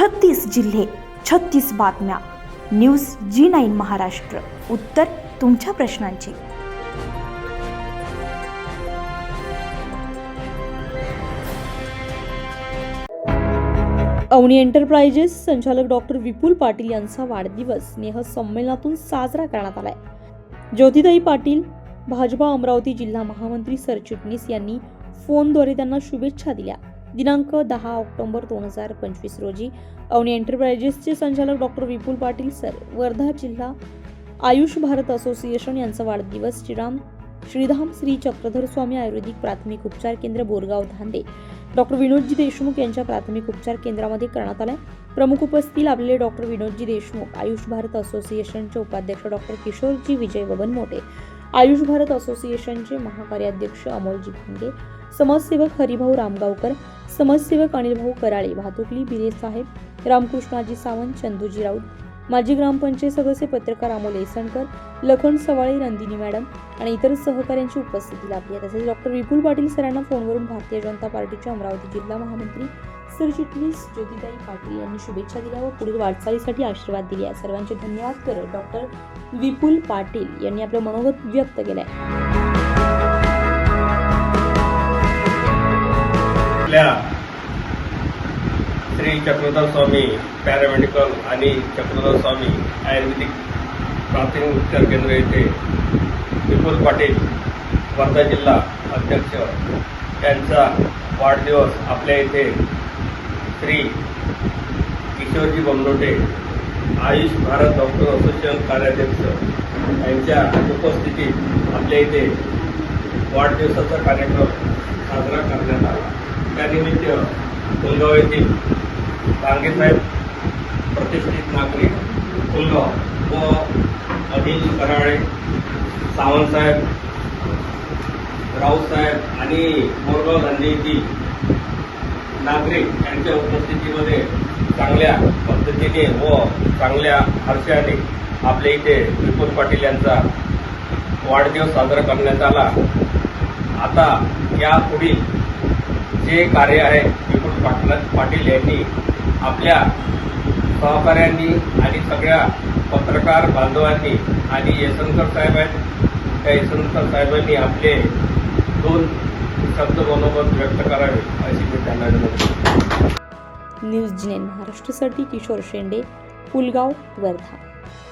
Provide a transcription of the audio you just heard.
छत्तीस जिल्हे छत्तीस बातम्या. News G nine Maharashtra. उत्तर तुमच्या प्रश्नांची. अवनी एंटरप्राइजेस संचालक डॉक्टर विपुल पाटील यांचा वाढदिवस स्नेह संमेलनातून साजरा करण्यात आलाय. ज्योतिताई पाटील भाजपा अमरावती जिल्हा महामंत्री सरचिटणीस यांनी फोनद्वारे त्यांना शुभेच्छा दिल्या. दिनांक दहा ऑक्टोबर दोन हजार पंचवीस रोजी अवनी एंटरप्राइजेसचे संचालक डॉक्टर विपुल पाटील सर वर्धा जिल्हा आयुष भारत असोसिएशन यांचा वाढदिवस श्रीराम श्रीधाम श्री चक्रधर स्वामी आयुर्वेदिक प्राथमिक उपचार केंद्र बोरगाव धांदे. डॉक्टर विनोदजी देशमुख यांच्या प्राथमिक उपचार केंद्रामध्ये करण्यात आलाय. प्रमुख उपस्थित लाभलेले डॉक्टर विनोदजी देशमुख आयुष भारत असोसिएशनचे उपाध्यक्ष डॉक्टर किशोरजी विजय बबन मोठे आयुष भारत असोसिएशनचे महाकार्याध्यक्ष अमोलजी भांगे समाजसेवक हरिभाऊ रामगावकर समाजसेवक अनिलभाऊ कराळे भातुकली बिरे साहेब रामकृष्णाजी सावंत चंदूजी राऊत माजी ग्रामपंचायत सदस्य पत्रकार अमोल एसणकर लखन सवाळे नंदिनी मॅडम आणि इतर सहकाऱ्यांची उपस्थिती लाभली आहे. तसेच डॉक्टर विपुल पाटील सरांना फोनवरून भारतीय जनता पार्टीचे अमरावती जिल्हा महामंत्री सरचिटणीस ज्योतिताई पाटील यांनी शुभेच्छा दिल्या व पुढील वाटचालीसाठी आशीर्वाद दिले. आहे सर्वांचे धन्यवाद करत डॉक्टर विपुल पाटील यांनी आपलं मनोगत व्यक्त केलंय. आपल्या श्री चक्रधर स्वामी पॅरामेडिकल आणि चक्रधर स्वामी आयुर्वेदिक प्राथमिक उपचार केंद्र येथे विपुल पाटील वर्धा जिल्हा अध्यक्ष यांचा वाढदिवस आपल्या इथे श्री किशोरजी बमलोटे आयुष भारत डॉक्टर असोसिएशन कार्याध्यक्ष यांच्या उपस्थितीत आपल्या इथे वाढदिवसाचा कार्यक्रम साजरा करण्यात आला. त्यानिमित्त पुलगाव येथील डांगेसाहेब प्रतिष्ठित नागरिक पुलगाव व अनिल कराळे सावंतसाहेब राऊतसाहेब आणि मोरगाव धांडे नागरिक यांच्या उपस्थितीमध्ये चांगल्या पद्धतीने व चांगल्या हर्षाने आपल्या इथे विपुल पाटील यांचा वाढदिवस साजरा करण्यात आला. आता यापुढील जे कार्य आहे विपुल पाटला पाटील यांनी आपल्या सहकाऱ्यांनी आणि सगळ्या पत्रकार बांधवांनी आणि यशवंतर साहेब आहेत. त्या यशवंतर साहेबांनी आपले दोन शब्द मनोगत व्यक्त करावे अशी मी त्यांना विनंती न्यूज जिनेन महाराष्ट्रासाठी किशोर शेंडे पुलगाव वर्धा.